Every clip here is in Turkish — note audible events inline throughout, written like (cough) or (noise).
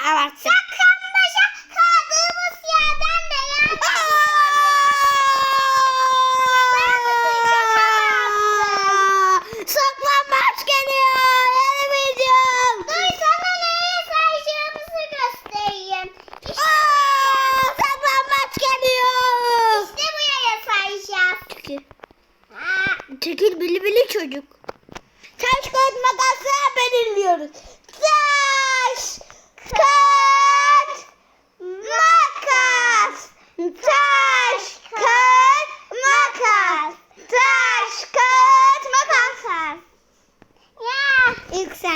abarttın. Saklambaça kaldığımız yerden de Saklambaç geliyor. Yenemeyeceğim. Dur sana neye sayacağımızı göstereyim. İşte, Aa, saklambaç geliyor. işte buraya sayacağız. Çekil. Aa, Çekil bili bili çocuk.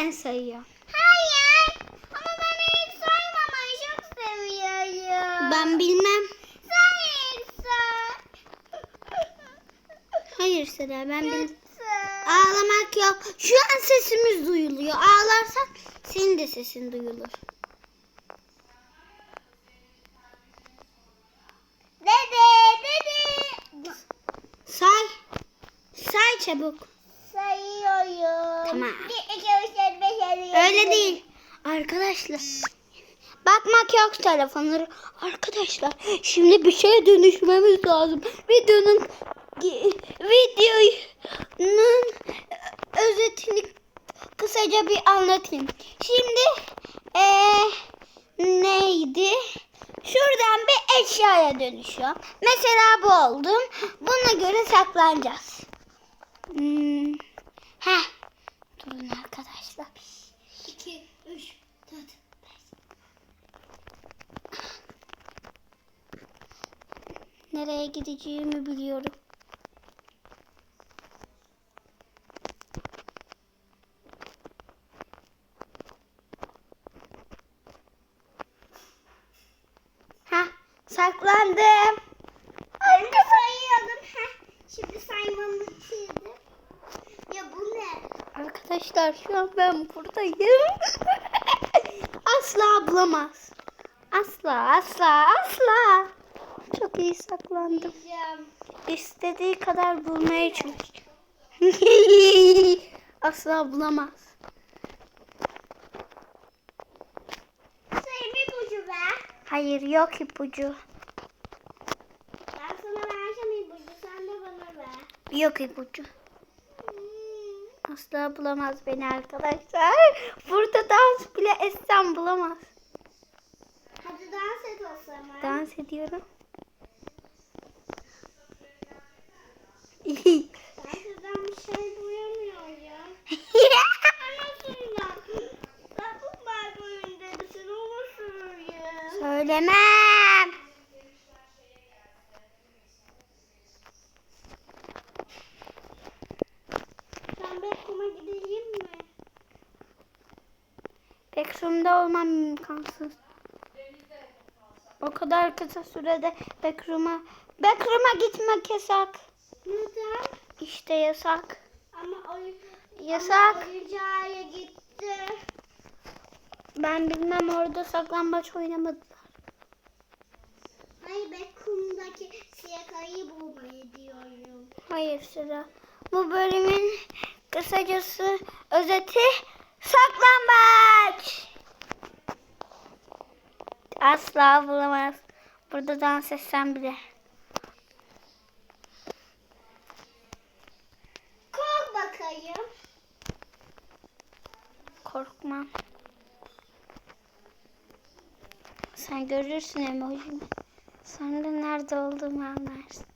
İlk sen sayıyor. Hayır. Ama ben ilk saymamayı çok seviyorum. Ben bilmem. Sen ilk say. (laughs) Hayır Sıra ben bilmem. Ağlamak yok. Şu an sesimiz duyuluyor. Ağlarsan senin de sesin duyulur. Dede, dede. Say. Say çabuk. Sayıyorum. Tamam. Bir, iki, Öyle değil. Arkadaşlar. Bakmak yok telefonları. Arkadaşlar şimdi bir şeye dönüşmemiz lazım. Videonun videonun özetini kısaca bir anlatayım. Şimdi eee neydi? Şuradan bir eşyaya dönüşüyor. Mesela bu oldum. Buna göre saklanacağız. Hmm. Heh. Durun arkadaşlar. 2, 3, 4, 5. Nereye gideceğimi biliyorum. Ha, saklandım. De sayıyordum. Heh, şimdi saymamı bitirdim. Ya bu ne? Arkadaşlar şu an ben buradayım. (laughs) asla bulamaz. Asla asla asla. Çok iyi saklandım. İstediği kadar bulmaya çalış. (laughs) asla bulamaz. Sayı bir bucu ver. Hayır yok ipucu. Ben sana vereceğim ipucu. Sen de bana ver. Yok ipucu. Hmm. Asla bulamaz beni arkadaşlar. (laughs) Burada dans bile etsem bulamaz. Hadi dans et o zaman. Dans ediyorum. Eden bir şey duyamıyor ya. (laughs) Söylemem. Ben Beckham'a gideyim mi? Backroom'da olmam imkansız. O kadar kısa sürede backroom'a backroom'a gitmek yasak. Neden? İşte yasak. Ama oy Yasak. Ama oyuncağa gitti. Ben bilmem orada saklambaç oynamadılar. Hayır Beckham'daki siyah ayı bulmayı diyorum. Hayır sıra. Bu bölümün kısacası özeti saklambaç. Asla bulamaz. Burada dans etsem bile. Kork bakayım. Korkmam. Sen görürsün emojimi. Sonra nerede olduğumu anlarsın.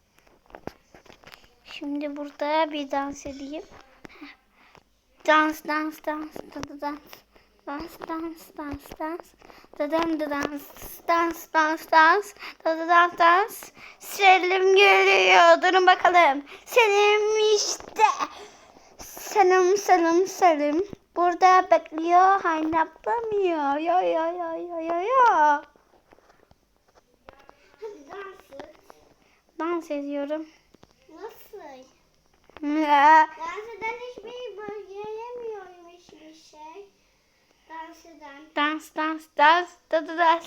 Şimdi burada bir dans edeyim. Dans dans dans da da dans. Dans dans dans dans. Dadam da dans. Dans dans dans. Da da dans dans. Selim geliyor. Durun bakalım. Selim işte. Selim Selim Selim. Burada bekliyor. Haynaplamıyor. Yo yo yo yo yo yo. Dans et. Dans ediyorum. Nasıl? Ya. Dans eden hiçbir bölgelemiyorum hiçbir şey. Dans eden. Dans dans dans da da dans.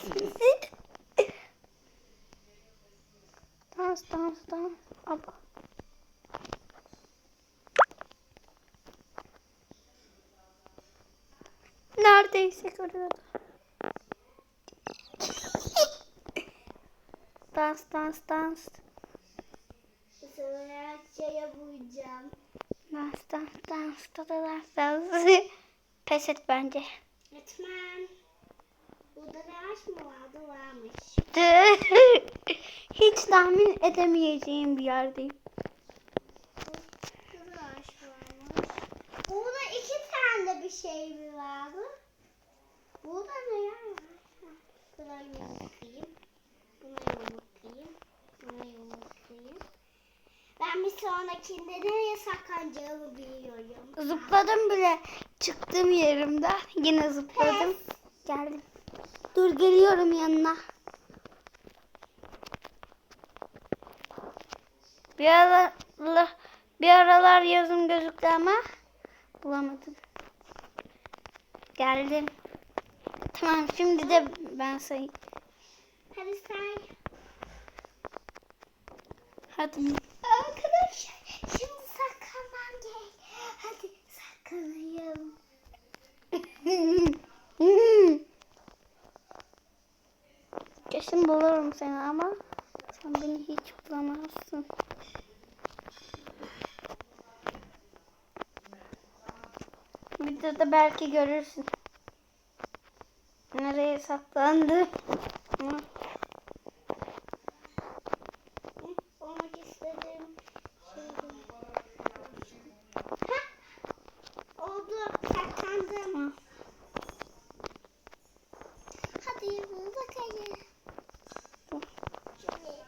dans dans (laughs) dans. Burada yüksek (laughs) dans dans dans. Bu sefer her şeye vuracağım. Dans dans dans dans dans (laughs) dans. Pes et bence. Etmem. Burada ne aç mı vardı varmış. (laughs) Hiç tahmin edemeyeceğim bir yerdeyim. Nereye saklanacağımı biliyorum. Zıpladım bile. Çıktım yerimden. Yine zıpladım. Geldim. Dur geliyorum yanına. Bir aralar, bir aralar yazım gözüktü ama bulamadım. Geldim. Tamam şimdi de ben sayayım. Hadi say. Hadi. Arkadaşlar şimdi saklanmam gerek. Hadi saklanayım. (laughs) Kesin bulurum seni ama sen beni hiç bulamazsın. Videoda belki görürsün. Nereye saklandı? Hı, Olmak istediğim şey. Hah! Oldu. Saklandım. Hı. Hadi bul bakayım. Dur. Şöyle.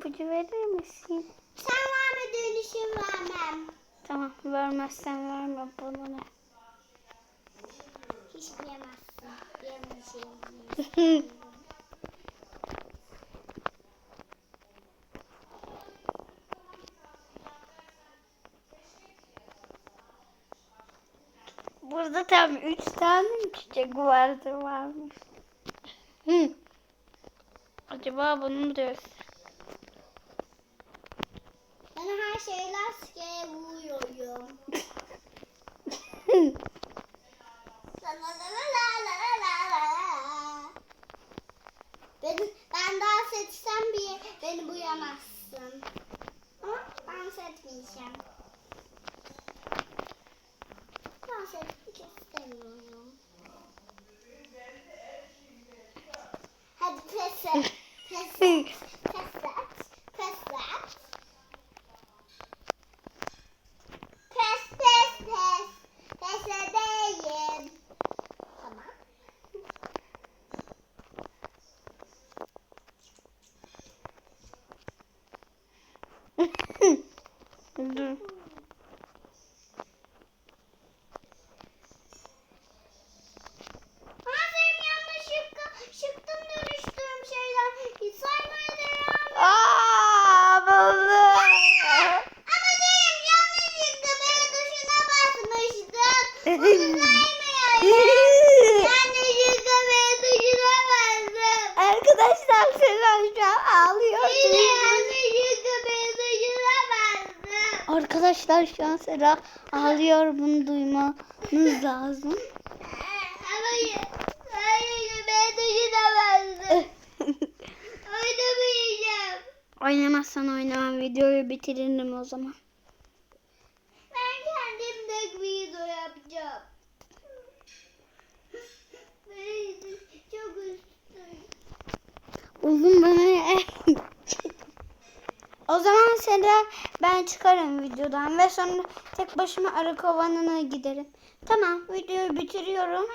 İpucu verir misin? Sen vermediğin için vermem. Tamam vermezsen verme bana ne? Hiç bilemezsin. Bilemeyeceğim. (laughs) Burada tam üç tane mi çiçek vardı varmış. Hı. Acaba bunu mu diyorsun? Thanks. Arkadaşlar şu an Sera ağlıyor. Bunu duymanız lazım. Hayır beni tuşuna bastım. Oynamayacağım. Oynamazsan oynamam. Videoyu bitiririm o zaman. Ben kendim de video yapacağım. Ben çok üstüm. Uzun bana Sera ben çıkarım videodan ve sonra tek başıma arı kovanına giderim. Tamam videoyu bitiriyorum.